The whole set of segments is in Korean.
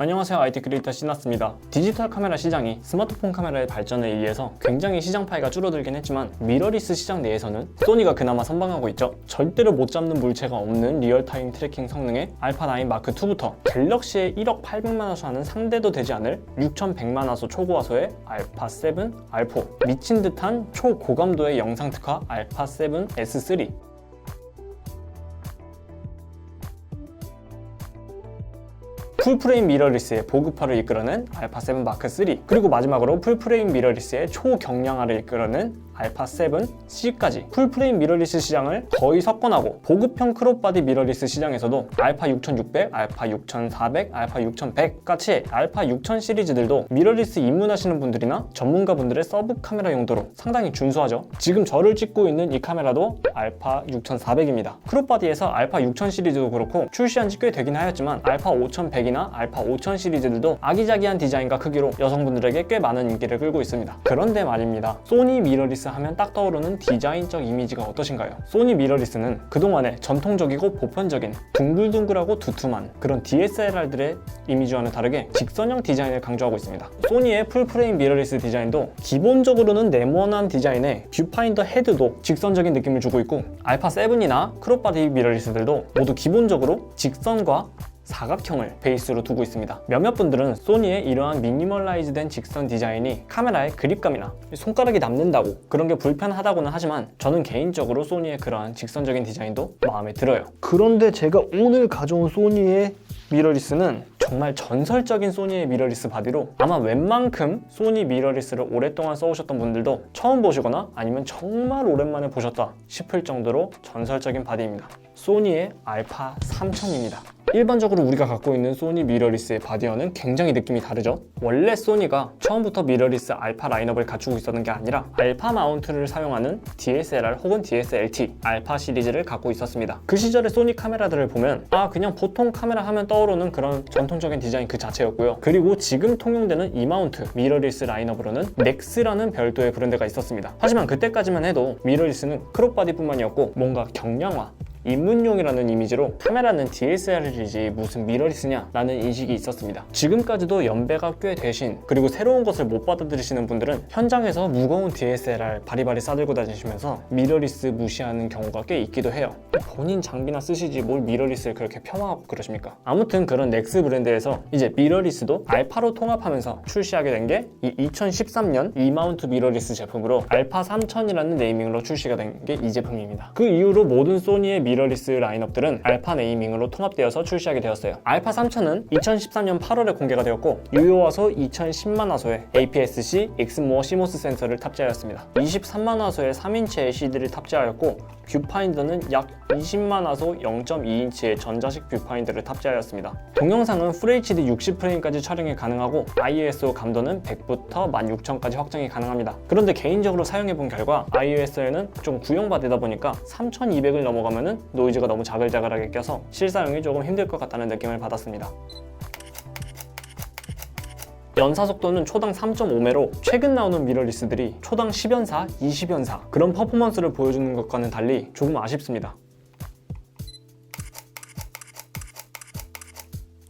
안녕하세요 IT 크리에이터 신났습니다. 디지털 카메라 시장이 스마트폰 카메라의 발전에 의해서 굉장히 시장 파이가 줄어들긴 했지만 미러리스 시장 내에서는 소니가 그나마 선방하고 있죠. 절대로 못 잡는 물체가 없는 리얼타임 트래킹 성능의 알파9 마크 2부터 갤럭시의 1억 800만 화소 하는 상대도 되지 않을 6100만 화소 초고화소의 알파 7, R4 미친 듯한 초고감도의 영상 특화 알파 7 S3 풀프레임 미러리스의 보급화를 이끌어낸 알파7 마크3 그리고 마지막으로 풀프레임 미러리스의 초경량화를 이끌어낸 알파 7 C까지 풀프레임 미러리스 시장을 거의 석권하고 보급형 크롭바디 미러리스 시장에서도 알파 6600, 알파 6400, 알파 6100 같이 알파 6000 시리즈들도 미러리스 입문하시는 분들이나 전문가분들의 서브 카메라 용도로 상당히 준수하죠. 지금 저를 찍고 있는 이 카메라도 알파 6400입니다. 크롭바디에서 알파 6000 시리즈도 그렇고 출시한 지 꽤 되긴 하였지만 알파 5100이나 알파 5000 시리즈들도 아기자기한 디자인과 크기로 여성분들에게 꽤 많은 인기를 끌고 있습니다. 그런데 말입니다. 소니 미러리스 하면 딱 떠오르는 디자인적 이미지가 어떠신가요? 소니 미러리스는 그동안의 전통적이고 보편적인 둥글둥글하고 두툼한 그런 DSLR들의 이미지와는 다르게 직선형 디자인을 강조하고 있습니다. 소니의 풀프레임 미러리스 디자인도 기본적으로는 네모난 디자인에 뷰파인더 헤드도 직선적인 느낌을 주고 있고 알파 7이나 크롭바디 미러리스들도 모두 기본적으로 직선과 사각형을 베이스로 두고 있습니다. 몇몇 분들은 소니의 이러한 미니멀라이즈된 직선 디자인이 카메라의 그립감이나 손가락이 남는다고 그런 게 불편하다고는 하지만 저는 개인적으로 소니의 그러한 직선적인 디자인도 마음에 들어요. 그런데 제가 오늘 가져온 소니의 미러리스는 정말 전설적인 소니의 미러리스 바디로 아마 웬만큼 소니 미러리스를 오랫동안 써오셨던 분들도 처음 보시거나 아니면 정말 오랜만에 보셨다 싶을 정도로 전설적인 바디입니다. 소니의 알파 3000입니다. 일반적으로 우리가 갖고 있는 소니 미러리스의 바디와는 굉장히 느낌이 다르죠. 원래 소니가 처음부터 미러리스 알파 라인업을 갖추고 있었던 게 아니라 알파 마운트를 사용하는 DSLR 혹은 DSLT 알파 시리즈를 갖고 있었습니다. 그 시절의 소니 카메라들을 보면 아 그냥 보통 카메라 하면 떠오르는 그런 전통적인 디자인 그 자체였고요. 그리고 지금 통용되는 이 마운트 미러리스 라인업으로는 넥스라는 별도의 브랜드가 있었습니다. 하지만 그때까지만 해도 미러리스는 크롭바디뿐만이었고 뭔가 경량화 입문용이라는 이미지로 카메라는 DSLR이지 무슨 미러리스냐 라는 인식이 있었습니다. 지금까지도 연배가 꽤 되신 그리고 새로운 것을 못 받아들이시는 분들은 현장에서 무거운 DSLR 바리바리 싸들고 다니시면서 미러리스 무시하는 경우가 꽤 있기도 해요. 본인 장비나 쓰시지 뭘 미러리스를 그렇게 폄하하고 그러십니까? 아무튼 그런 넥스 브랜드에서 이제 미러리스도 알파로 통합하면서 출시하게 된 게 이 2013년 이마운트 미러리스 제품으로 알파 3000이라는 네이밍으로 출시가 된 게 이 제품입니다. 그 이후로 모든 소니의 미러 리스 라인업들은 알파 네이밍으로 통합되어서 출시하게 되었어요. 알파 3000은 2013년 8월에 공개가 되었고 유효 화소 2010만 화소의 APS-C 익스모어 시모스 센서를 탑재하였습니다. 23만 화소의 3인치 LCD를 탑재하였고 뷰파인더는 약 20만 화소 0.2인치의 전자식 뷰파인더를 탑재하였습니다. 동영상은 FHD 60프레임까지 촬영이 가능하고 ISO 감도는 100부터 16,000까지 확정이 가능합니다. 그런데 개인적으로 사용해본 결과 ISO에는 좀 구형화되다 보니까 3200을 넘어가면은 노이즈가 너무 자글자글하게 껴서 실사용이 조금 힘들 것 같다는 느낌을 받았습니다. 연사 속도는 초당 3.5매로 최근 나오는 미러리스들이 초당 10연사, 20연사 그런 퍼포먼스를 보여주는 것과는 달리 조금 아쉽습니다.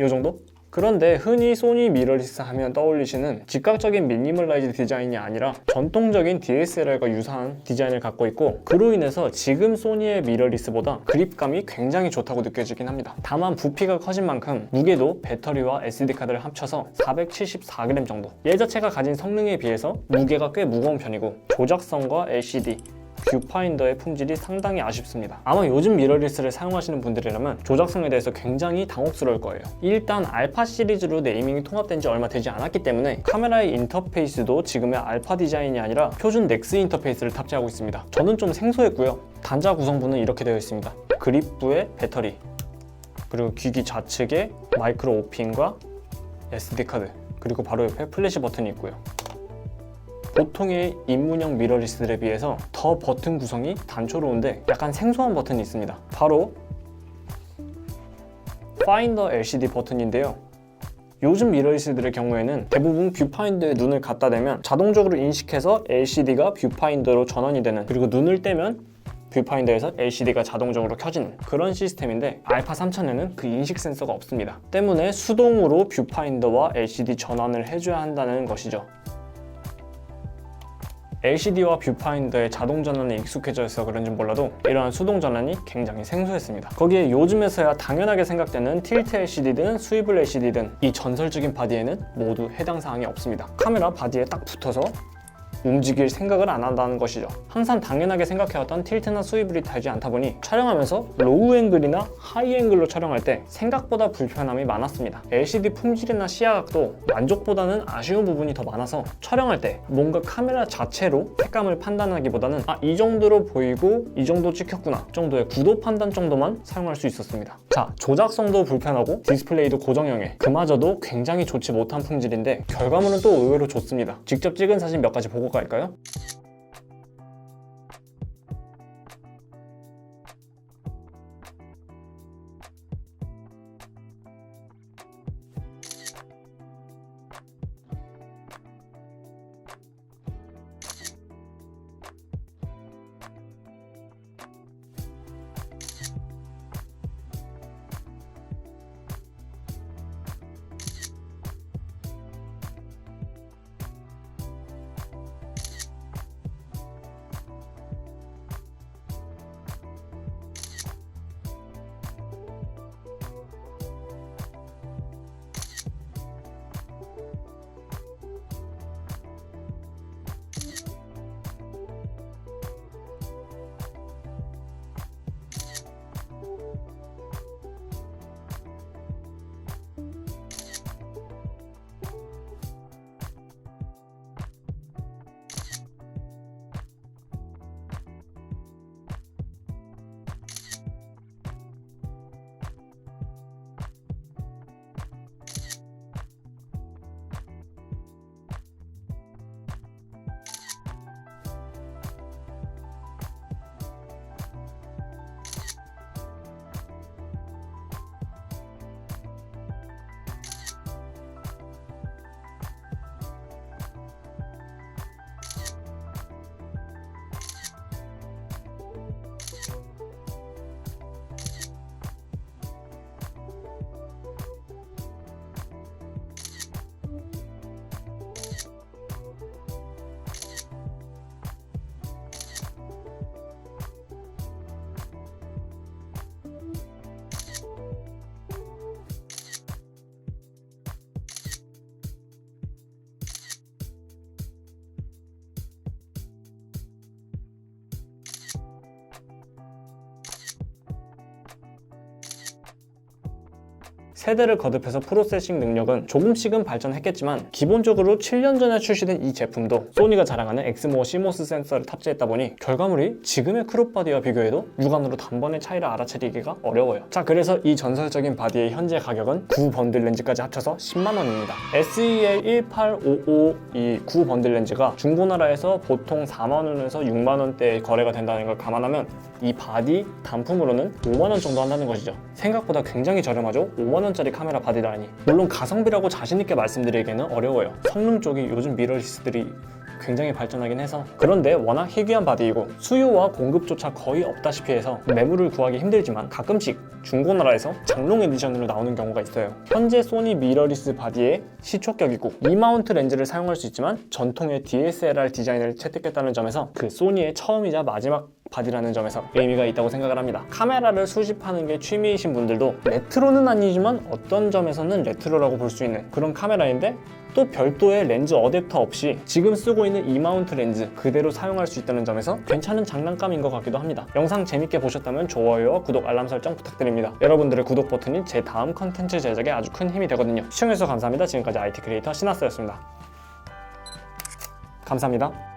이 정도? 그런데 흔히 소니 미러리스 하면 떠올리시는 직각적인 미니멀라이즈 디자인이 아니라 전통적인 DSLR과 유사한 디자인을 갖고 있고 그로 인해서 지금 소니의 미러리스보다 그립감이 굉장히 좋다고 느껴지긴 합니다. 다만 부피가 커진 만큼 무게도 배터리와 SD카드를 합쳐서 474g 정도 얘 자체가 가진 성능에 비해서 무게가 꽤 무거운 편이고 조작성과 LCD 뷰파인더의 품질이 상당히 아쉽습니다. 아마 요즘 미러리스를 사용하시는 분들이라면 조작성에 대해서 굉장히 당혹스러울 거예요. 일단 알파 시리즈로 네이밍이 통합된 지 얼마 되지 않았기 때문에 카메라의 인터페이스도 지금의 알파 디자인이 아니라 표준 넥스 인터페이스를 탑재하고 있습니다. 저는 좀 생소했고요. 단자 구성부는 이렇게 되어 있습니다. 그립부에 배터리, 그리고 귀기 좌측에 마이크로 오핀과 SD카드, 그리고 바로 옆에 플래시 버튼이 있고요. 보통의 입문형 미러리스들에 비해서 더 버튼 구성이 단초로운데 약간 생소한 버튼이 있습니다. 바로 파인더 LCD 버튼인데요. 요즘 미러리스들의 경우에는 대부분 뷰파인더에 눈을 갖다 대면 자동적으로 인식해서 LCD가 뷰파인더로 전환이 되는 그리고 눈을 떼면 뷰파인더에서 LCD가 자동적으로 켜지는 그런 시스템인데 알파 3000에는 그 인식 센서가 없습니다. 때문에 수동으로 뷰파인더와 LCD 전환을 해줘야 한다는 것이죠. LCD와 뷰파인더의 자동 전환에 익숙해져 있어 그런지 몰라도 이러한 수동 전환이 굉장히 생소했습니다. 거기에 요즘에서야 당연하게 생각되는 틸트 LCD든 스위블 LCD든 이 전설적인 바디에는 모두 해당 사항이 없습니다. 카메라 바디에 딱 붙어서 움직일 생각을 안 한다는 것이죠. 항상 당연하게 생각해왔던 틸트나 스위블이 되지 않다 보니 촬영하면서 로우 앵글이나 하이 앵글로 촬영할 때 생각보다 불편함이 많았습니다. LCD 품질이나 시야각도 만족보다는 아쉬운 부분이 더 많아서 촬영할 때 뭔가 카메라 자체로 색감을 판단하기보다는 아 이 정도로 보이고 이 정도 찍혔구나 정도의 구도 판단 정도만 사용할 수 있었습니다. 자 조작성도 불편하고 디스플레이도 고정형에 그마저도 굉장히 좋지 못한 품질인데 결과물은 또 의외로 좋습니다. 직접 찍은 사진 몇 가지 보고 갈까요? 세대를 거듭해서 프로세싱 능력은 조금씩은 발전했겠지만 기본적으로 7년 전에 출시된 이 제품도 소니가 자랑하는 엑스모어 시모스 센서를 탑재했다 보니 결과물이 지금의 크롭 바디와 비교해도 육안으로 단번에 차이를 알아차리기가 어려워요. 자 그래서 이 전설적인 바디의 현재 가격은 9 번들 렌즈까지 합쳐서 10만 원입니다. SEL 1855 이 9 번들 렌즈가 중고나라에서 보통 4만 원에서 6만 원대에 거래가 된다는 걸 감안하면 이 바디 단품으로는 5만 원 정도 한다는 것이죠. 생각보다 굉장히 저렴하죠. 5만 원 짜리 카메라 바디라니. 물론 가성비라고 자신 있게 말씀드리기는 어려워요. 성능 쪽이 요즘 미러리스들이 굉장히 발전하긴 해서 그런데 워낙 희귀한 바디이고 수요와 공급조차 거의 없다시피 해서 매물을 구하기 힘들지만 가끔씩 중고나라에서 장롱 에디션으로 나오는 경우가 있어요 현재 소니 미러리스 바디의 시초격이고 이마운트 렌즈를 사용할 수 있지만 전통의 DSLR 디자인을 채택했다는 점에서 그 소니의 처음이자 마지막 바디라는 점에서 의미가 있다고 생각을 합니다. 카메라를 수집하는 게 취미이신 분들도 레트로는 아니지만 어떤 점에서는 레트로라고 볼 수 있는 그런 카메라인데 또 별도의 렌즈 어댑터 없이 지금 쓰고 있는 이마운트 렌즈 그대로 사용할 수 있다는 점에서 괜찮은 장난감인 것 같기도 합니다. 영상 재밌게 보셨다면 좋아요와 구독, 알람 설정 부탁드립니다. 여러분들의 구독 버튼이 제 다음 컨텐츠 제작에 아주 큰 힘이 되거든요. 시청해주셔서 감사합니다. 지금까지 IT 크리에이터 신하스였습니다. 감사합니다.